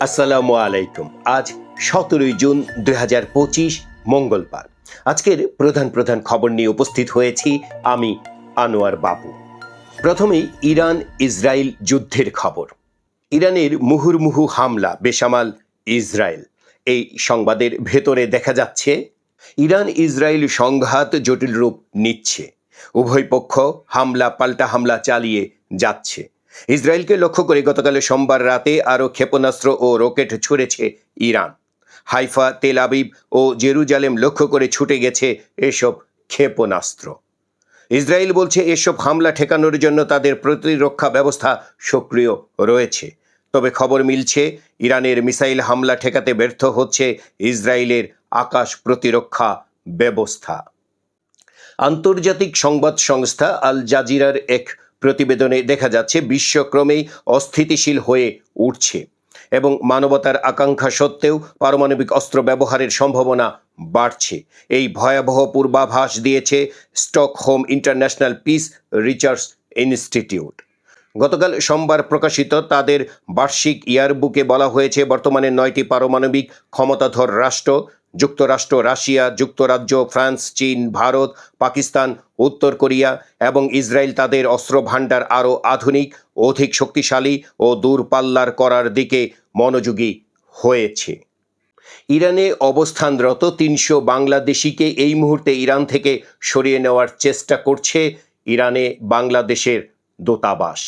আসসালামু আলাইকুম। আজ সতেরোই জুন দুই হাজার পঁচিশ, মঙ্গলবার। আজকের প্রধান প্রধান খবর নিয়ে উপস্থিত হয়েছি আমি, আনোয়ার বাবু। প্রথমেই ইরান ইসরায়েল যুদ্ধের খবর। ইরানের মুহুর্মুহু হামলা, বেসামাল ইসরায়েল। এই সংবাদের ভেতরে দেখা যাচ্ছে, ইরান ইসরায়েল সংঘাত জটিল রূপ নিচ্ছে। উভয় পক্ষ হামলা, পাল্টা হামলা চালিয়ে যাচ্ছে। ইসরায়েলকে লক্ষ্য করে গতকাল সোমবার রাতে আরও ক্ষেপণাস্ত্র ও রকেট ছুড়েছে ইরান। হাইফা, তেল আবিব ও জেরুজালেম লক্ষ্য করে ছুটে গেছে এসব ক্ষেপণাস্ত্র। ইসরায়েল বলছে এসব হামলা ঠেকানোর জন্য তাদের প্রতিরক্ষা ব্যবস্থা সক্রিয় রয়েছে। তবে খবর মিলছে, ইরানের মিসাইল হামলা ঠেকাতে ব্যর্থ হচ্ছে ইসরায়েলের আকাশ প্রতিরক্ষা ব্যবস্থা। আন্তর্জাতিক সংবাদ সংস্থা আল জাজিরার এক প্রতিবেদনে দেখা যাচ্ছে, বিশ্বক্রমেই অস্থিতিশীল হয়ে উঠছে এবং মানবতার আকাঙ্ক্ষা সত্ত্বেও পারমাণবিক অস্ত্র ব্যবহারের সম্ভাবনা বাড়ছে। এই ভয়াবহ পূর্বাভাস দিয়েছে Stockholm International Peace Research Institute. গতকাল সোমবার প্রকাশিত তাদের বার্ষিক ইয়ারবুকে বলা হয়েছে, বর্তমানে নয়টি পারমাণবিক ক্ষমতাধর রাষ্ট্র যুক্তরাষ্ট্র, রাশিয়া, যুক্তরাজ্য, ফ্রান্স, চীন, ভারত, পাকিস্তান, উত্তর কোরিয়া এবং ইসরায়েল তাদের অস্ত্র ভাণ্ডার আরও আধুনিক, অধিক শক্তিশালী ও দূরপাল্লার করার দিকে মনোযোগী হয়েছে। ইরানে অবস্থানরত তিনশো বাংলাদেশিকে এই মুহূর্তে ইরান থেকে সরিয়ে নেওয়ার চেষ্টা করছে ইরানে বাংলাদেশের দূতাবাস।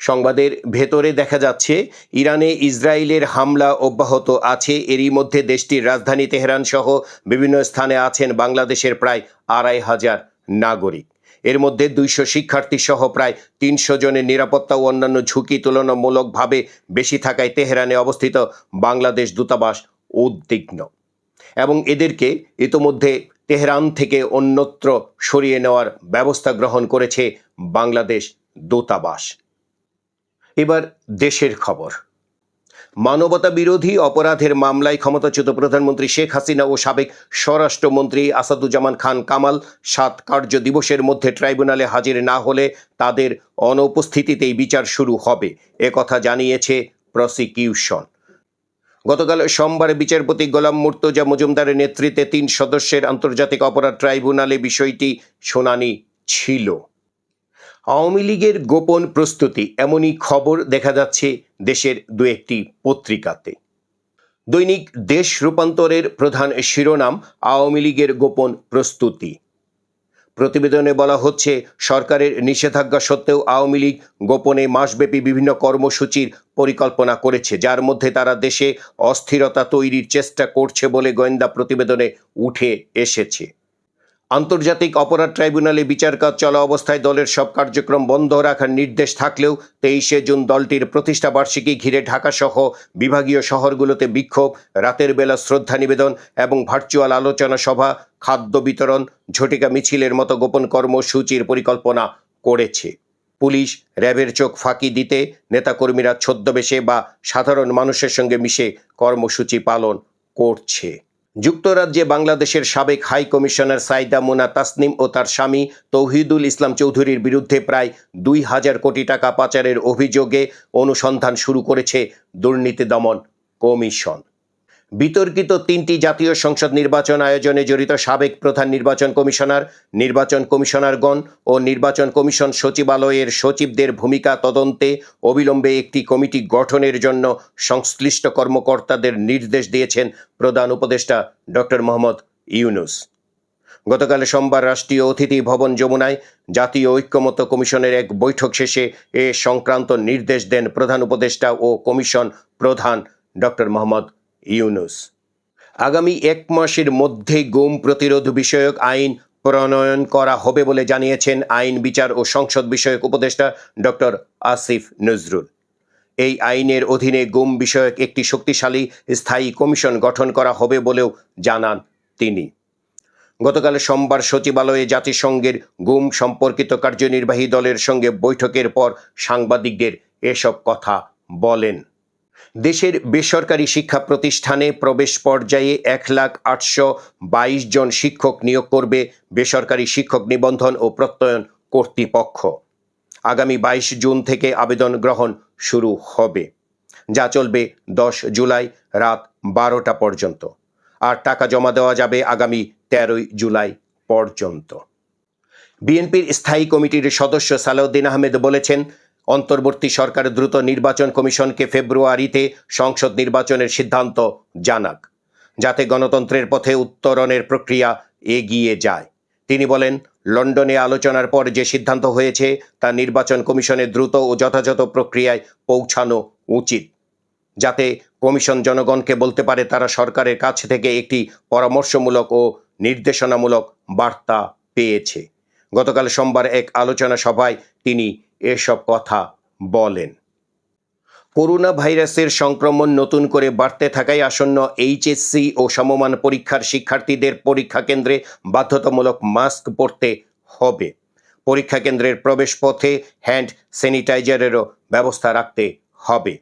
সংবাদের ভেতরে দেখা যাচ্ছে, ইরানে ইসরায়েলের হামলা অব্যাহত আছে। এরই মধ্যে দেশটির রাজধানী তেহরান সহ বিভিন্ন স্থানে আছেন বাংলাদেশের প্রায় আড়াই হাজার নাগরিক। এর মধ্যে দুইশো শিক্ষার্থী সহ প্রায় তিনশো জনের নিরাপত্তা ও অন্যান্য ঝুঁকি তুলনামূলকভাবে বেশি থাকায় তেহরানে অবস্থিত বাংলাদেশ দূতাবাস উদ্বিগ্ন। এবং এদেরকে ইতোমধ্যে তেহরান থেকে অন্যত্র সরিয়ে নেওয়ার ব্যবস্থা গ্রহণ করেছে বাংলাদেশ দূতাবাস। এবার দেশের খবর। মানবতা বিরোধী অপরাধের মামলায় ক্ষমতাচ্যুত প্রধানমন্ত্রী শেখ হাসিনা ও সাবেক স্বরাষ্ট্রমন্ত্রী আসাদুজ্জামান খান কামাল সাত কার্য দিবসের মধ্যে ট্রাইব্যুনালে হাজির না হলে তাদের অনুপস্থিতিতেই বিচার শুরু হবে একথা জানিয়েছে প্রসিকিউশন। গতকাল সোমবার বিচারপতি গোলাম মুর্তজা মজুমদারের নেতৃত্বে তিন সদস্যের আন্তর্জাতিক অপরাধ ট্রাইব্যুনালে বিষয়টি শুনানি ছিল। আওয়ামী লীগের গোপন প্রস্তুতি এমনই খবর দেখা যাচ্ছে দেশের দু একটি পত্রিকাতে। দৈনিক দেশ রূপান্তরের প্রধান শিরোনাম, আওয়ামী লীগের গোপন প্রস্তুতি। প্রতিবেদনে বলা হচ্ছে, সরকারের নিষেধাজ্ঞা সত্ত্বেও আওয়ামী লীগ গোপনে মাসব্যাপী বিভিন্ন কর্মসূচির পরিকল্পনা করেছে, যার মধ্যে তারা দেশে অস্থিরতা তৈরির চেষ্টা করছে বলে গোয়েন্দা প্রতিবেদনে উঠে এসেছে। আন্তর্জাতিক অপরাধ ট্রাইব্যুনালে বিচার কাজ চলা অবস্থায় দলের সব কার্যক্রম বন্ধ রাখার নির্দেশ থাকলেও তেইশে জুন দলটির প্রতিষ্ঠা বার্ষিকী ঘিরে ঢাকাসহ বিভাগীয় শহরগুলোতে বিক্ষোভ, রাতের বেলা শ্রদ্ধা নিবেদন এবং ভার্চুয়াল আলোচনা সভা, খাদ্য বিতরণ, ঝটিকা মিছিলের মতো গোপন কর্মসূচির পরিকল্পনা করেছে। পুলিশ র্যাবের চোখ ফাঁকি দিতে নেতাকর্মীরা ছদ্মবেশে বা সাধারণ মানুষের সঙ্গে মিশে কর্মসূচি পালন করছে। যুক্তরাজ্যে বাংলাদেশের সাবেক হাই কমিশনার সাইদা মোনা তাসনিম ও তার স্বামী তৌহিদুল ইসলাম চৌধুরীর বিরুদ্ধে প্রায় দুই হাজার কোটি টাকা পাচারের অভিযোগে অনুসন্ধান শুরু করেছে দুর্নীতি দমন কমিশন। বিতর্কিত তিনটি জাতীয় সংসদ নির্বাচন আয়োজনে জড়িত সাবেক প্রধান নির্বাচন কমিশনার, নির্বাচন কমিশনারগণ ও নির্বাচন কমিশন সচিবালয়ের সচিবদের ভূমিকা তদন্তে অবিলম্বে একটি কমিটি গঠনের জন্য সংশ্লিষ্ট কর্মকর্তাদের নির্দেশ দিয়েছেন প্রধান উপদেষ্টা ডক্টর মোহাম্মদ ইউনুস। গতকাল সোমবার রাষ্ট্রীয় অতিথি ভবন যমুনায় জাতীয় ঐক্যমত কমিশনের এক বৈঠক শেষে এ সংক্রান্ত নির্দেশ দেন প্রধান উপদেষ্টা ও কমিশন প্রধান ডক্টর মোহাম্মদ ইউনুস। আগামী এক মাসের মধ্যে গুম প্রতিরোধ বিষয়ক আইন প্রণয়ন করা হবে বলে জানিয়েছেন আইন বিচার ও সংসদ বিষয়ক উপদেষ্টা ডক্টর আসিফ নজরুল। এই আইনের অধীনে গুম বিষয়ক একটি শক্তিশালী স্থায়ী কমিশন গঠন করা হবে বলেও জানান তিনি। গতকাল সোমবার সচিবালয়ে জাতিসংঘের গুম সম্পর্কিত কার্যনির্বাহী দলের সঙ্গে বৈঠকের পর সাংবাদিকদের এসব কথা বলেন। দেশের বেসরকারি শিক্ষা প্রতিষ্ঠানে প্রবেশ পর্যায়ে এক লাখ আটশো বাইশ জন শিক্ষক নিয়োগ করবে বেসরকারি শিক্ষক নিবন্ধন ও প্রত্যয়ন কর্তৃপক্ষ। আগামী বাইশ জুন থেকে আবেদন গ্রহণ শুরু হবে, যা চলবে দশ জুলাই রাত বারোটা পর্যন্ত, আর টাকা জমা দেওয়া যাবে আগামী তেরোই জুলাই পর্যন্ত। বিএনপির স্থায়ী কমিটির সদস্য সালাউদ্দিন আহমেদ বলেছেন অন্তর্বর্তী সরকার দ্রুত নির্বাচন কমিশনকে ফেব্রুয়ারিতে সংসদ নির্বাচনের সিদ্ধান্ত জানাক, যাতে গণতন্ত্রের পথে উত্তরণের প্রক্রিয়া এগিয়ে যায়। তিনি বলেন, লন্ডনে আলোচনার পর যে সিদ্ধান্ত হয়েছে, তা নির্বাচন কমিশনে দ্রুত ও যথাযথ প্রক্রিয়ায় পৌঁছানো উচিত, যাতে কমিশন জনগণকে বলতে পারে তারা সরকারের কাছ থেকে একটি পরামর্শমূলক ও নির্দেশনামূলক বার্তা পেয়েছে। গতকাল সোমবার এক আলোচনা সভায় তিনি এসব কথা বলেন। করোনা ভাইরাসের সংক্রমণ নতুন করে বাড়তে থাকায় আসন্ন এইচএসসি ও সমমান পরীক্ষার শিক্ষার্থীদের পরীক্ষা কেন্দ্রে বাধ্যতামূলক মাস্ক পরতে হবে। পরীক্ষা কেন্দ্রের প্রবেশ পথে হ্যান্ড স্যানিটাইজারেরও ব্যবস্থা রাখতে হবে।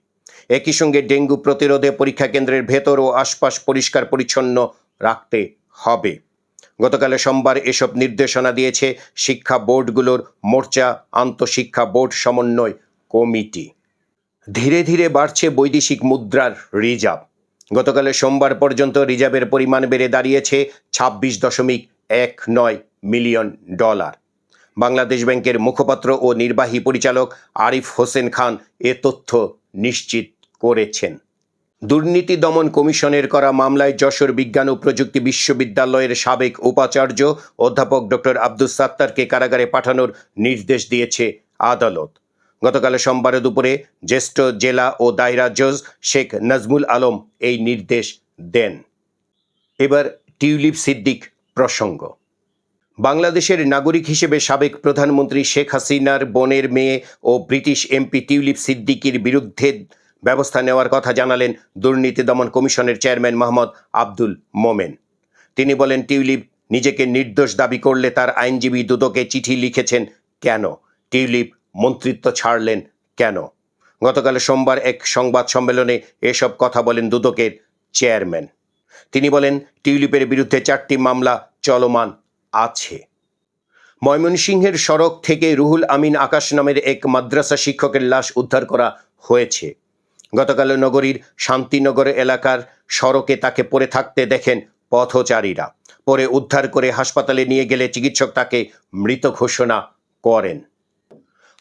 একই সঙ্গে ডেঙ্গু প্রতিরোধে পরীক্ষা কেন্দ্রের ভেতর ও আশপাশ পরিষ্কার পরিচ্ছন্ন রাখতে হবে। গতকাল সোমবার এসব নির্দেশনা দিয়েছে শিক্ষা বোর্ডগুলোর মোর্চা আন্তঃশিক্ষা বোর্ড সমন্বয় কমিটি। ধীরে ধীরে বাড়ছে বৈদেশিক মুদ্রার রিজার্ভ। গতকালের সোমবার পর্যন্ত রিজার্ভের পরিমাণ বেড়ে দাঁড়িয়েছে ছাব্বিশ দশমিক এক নয় মিলিয়ন ডলার। বাংলাদেশ ব্যাংকের মুখপাত্র ও নির্বাহী পরিচালক আরিফ হোসেন খান এ তথ্য নিশ্চিত করেছেন। দুর্নীতি দমন কমিশনের করা মামলায় যশোর বিজ্ঞান ও প্রযুক্তি বিশ্ববিদ্যালয়ের সাবেক উপাচার্য অধ্যাপক ডক্টর আব্দুস সাত্তারকে কারাগারে পাঠানোর নির্দেশ দিয়েছে আদালত। গতকাল সোমবার দুপুরে জ্যেষ্ঠ জেলা ও দায়রা জজ শেখ নাজমুল আলম এই নির্দেশ দেন। এবার টিউলিপ সিদ্দিক প্রসঙ্গ। বাংলাদেশের নাগরিক হিসেবে সাবেক প্রধানমন্ত্রী শেখ হাসিনার বোনের মেয়ে ও ব্রিটিশ এমপি টিউলিপ সিদ্দিকির বিরুদ্ধে ব্যবস্থা নেওয়ার কথা জানালেন দুর্নীতি দমন কমিশনের চেয়ারম্যান মোহাম্মদ আব্দুল মোমেন। তিনি বলেন, টিউলিপ নিজেকে নির্দোষ দাবি করলে তার আইনজীবী দুদকে চিঠি লিখেছেন কেন? টিউলিপ মন্ত্রিত্ব ছাড়লেন কেন? গতকাল সোমবার এক সংবাদ সম্মেলনে এসব কথা বলেন দুদকের চেয়ারম্যান। তিনি বলেন, টিউলিপের বিরুদ্ধে চারটি মামলা চলমান আছে। ময়মনসিংহের সড়ক থেকে রুহুল আমিন আকাশ নামের এক মাদ্রাসা শিক্ষকের লাশ উদ্ধার করা হয়েছে। গতকাল নগরীর শান্তিনগর এলাকার সড়কে তাকে পড়ে থাকতে দেখেন পথচারীরা। পরে উদ্ধার করে হাসপাতালে নিয়ে গেলে চিকিৎসক তাকে মৃত ঘোষণা করেন।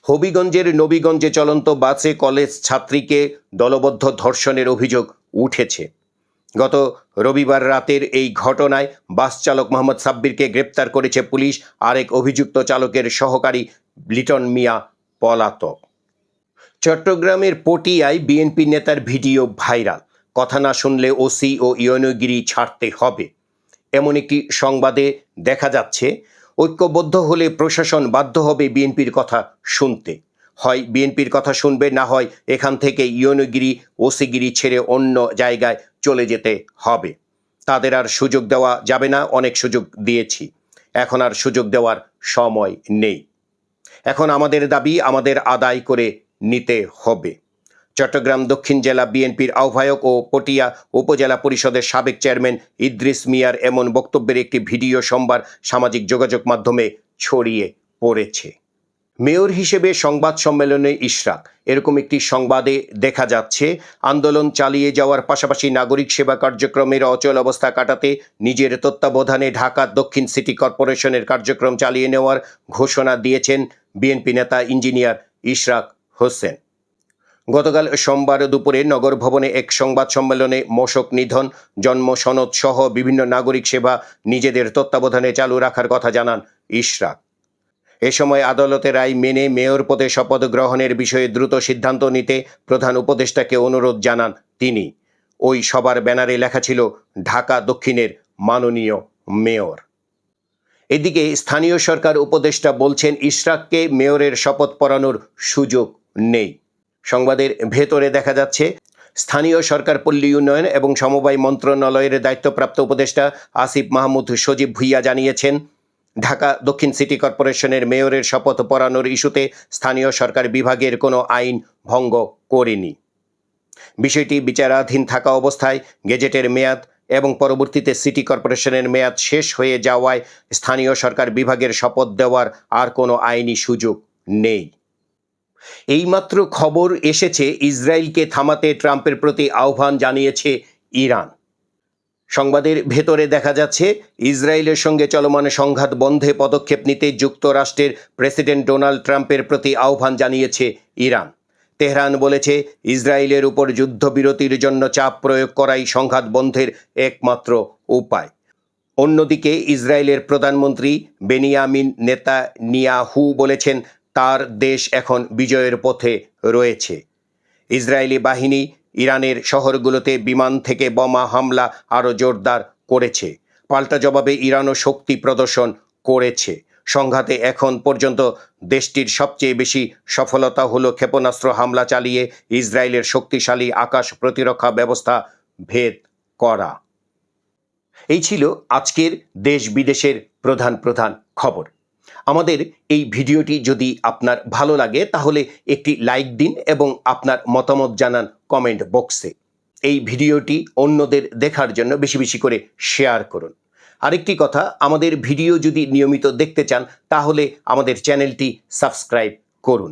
হবিগঞ্জের নবীগঞ্জে চলন্ত বাসে কলেজ ছাত্রীকে দলবদ্ধ ধর্ষণের অভিযোগ উঠেছে। গত রবিবার রাতের এই ঘটনায় বাস চালক মোহাম্মদ সাব্বিরকে গ্রেপ্তার করেছে পুলিশ। আরেক অভিযুক্ত চালকের সহকারী লিটন মিয়া পলাতক। চট্টগ্রামের পটিয়ায় বিএনপি নেতার ভিডিও ভাইরাল। কথা না শুনলে ওসি ও ইয়নগিরি ছাড়তে হবে। এমন একটি সংবাদে দেখা যাচ্ছে, ঐক্যবদ্ধ হলে প্রশাসন বাধ্য হবে বিএনপির কথা শুনতে। হয় বিএনপির কথা শুনবে, না হয় এখান থেকে ইয়নগিরি, ওসিগিরি ছেড়ে অন্য জায়গায় চলে যেতে হবে। তাদের আর সুযোগ দেওয়া যাবে না, অনেক সুযোগ দিয়েছি। এখন আর সুযোগ দেওয়ার সময় নেই। এখন আমাদের দাবি, আমাদের আদায় করে নিতে হবে। চট্টগ্রাম দক্ষিণ জেলা বিএনপির আহ্বায়ক ও পটিয়া উপজেলা পরিষদের সাবেক চেয়ারম্যান ইদ্রিস মিয়ার এমন বক্তব্যের একটি ভিডিও সোমবার সামাজিক যোগাযোগ মাধ্যমে ছড়িয়ে পড়েছে। মেয়র হিসেবে সংবাদ সম্মেলনে ইশরাক। এরকম একটি সংবাদে দেখা যাচ্ছে, আন্দোলন চালিয়ে যাওয়ার পাশাপাশি নাগরিক সেবা কার্যক্রমের অচল অবস্থা কাটাতে নিজের তত্ত্বাবধানে ঢাকা দক্ষিণ সিটি কর্পোরেশনের কার্যক্রম চালিয়ে নেওয়ার ঘোষণা দিয়েছেন বিএনপি নেতা ইঞ্জিনিয়ার ইশরাক হোসেন। গতকাল সোমবার দুপুরে নগর ভবনে এক সংবাদ সম্মেলনে মশক নিধন, জন্ম সনদ সহ বিভিন্ন নাগরিক সেবা নিজেদের তত্ত্বাবধানে চালু রাখার কথা জানান ইশরাক। এ সময় আদালতের রায় মেনে মেয়র পদে শপথ গ্রহণের বিষয়ে দ্রুত সিদ্ধান্ত নিতে প্রধান উপদেষ্টাকে অনুরোধ জানান তিনি। ওই সবার ব্যানারে লেখা ছিল, ঢাকা দক্ষিণের মাননীয় মেয়র। এদিকে স্থানীয় সরকার উপদেষ্টা বলছেন, ইশরাককে মেয়রের শপথ পড়ানোর সুযোগ নেই। সংবাদের ভেতরে দেখা যাচ্ছে, স্থানীয় সরকার পল্লী উন্নয়ন এবং সমবায় মন্ত্রণালয়ের দায়িত্বপ্রাপ্ত উপদেষ্টা আসিফ মাহমুদ সজীব ভুইয়া জানিয়েছেন, ঢাকা দক্ষিণ সিটি কর্পোরেশনের মেয়রের শপথ পড়ানোর ইস্যুতে স্থানীয় সরকার বিভাগের কোনো আইন ভঙ্গ করেনি। বিষয়টি বিচারাধীন থাকা অবস্থায় গেজেটের মেয়াদ এবং পরবর্তীতে সিটি কর্পোরেশনের মেয়াদ শেষ হয়ে যাওয়ায় স্থানীয় সরকার বিভাগের শপথ দেওয়ার আর কোনো আইনি সুযোগ নেই। এইমাত্র খবর এসেছে, ইসরায়েলকে থামাতে ট্রাম্পের প্রতি আহ্বান জানিয়েছে ইরান। সংবাদের ভেতরে দেখা যাচ্ছে, ইসরায়েলের সঙ্গে চলমান সংঘাত বন্ধে পদক্ষেপ নিতে যুক্তরাষ্ট্রের প্রেসিডেন্ট ডোনাল্ড ট্রাম্পের প্রতি আহ্বান জানিয়েছে ইরান। তেহরান বলেছে, ইসরায়েলের উপর যুদ্ধবিরতির জন্য চাপ প্রয়োগ করাই সংঘাত বন্ধের একমাত্র উপায়। অন্যদিকে, ইসরায়েলের প্রধানমন্ত্রী বেনিয়ামিন নেতা নিয়াহু বলেছেন তার দেশ এখন বিজয়ের পথে রয়েছে। ইসরায়েলি বাহিনী ইরানের শহরগুলোতে বিমান থেকে বোমা হামলা আরও জোরদার করেছে। পাল্টা জবাবে ইরানও শক্তি প্রদর্শন করেছে। সংঘাতে এখন পর্যন্ত দেশটির সবচেয়ে বেশি সফলতা হলো ক্ষেপণাস্ত্র হামলা চালিয়ে ইসরায়েলের শক্তিশালী আকাশ প্রতিরক্ষা ব্যবস্থা ভেদ করা। এই ছিল আজকের দেশ বিদেশের প্রধান প্রধান খবর। আমাদের এই ভিডিওটি যদি আপনার ভালো লাগে, তাহলে একটি লাইক দিন এবং আপনার মতামত জানান কমেন্ট বক্সে। এই ভিডিওটি অন্যদের দেখার জন্য বেশি বেশি করে শেয়ার করুন। আরেকটি কথা, আমাদের ভিডিও যদি নিয়মিত দেখতে চান, তাহলে আমাদের চ্যানেলটি সাবস্ক্রাইব করুন।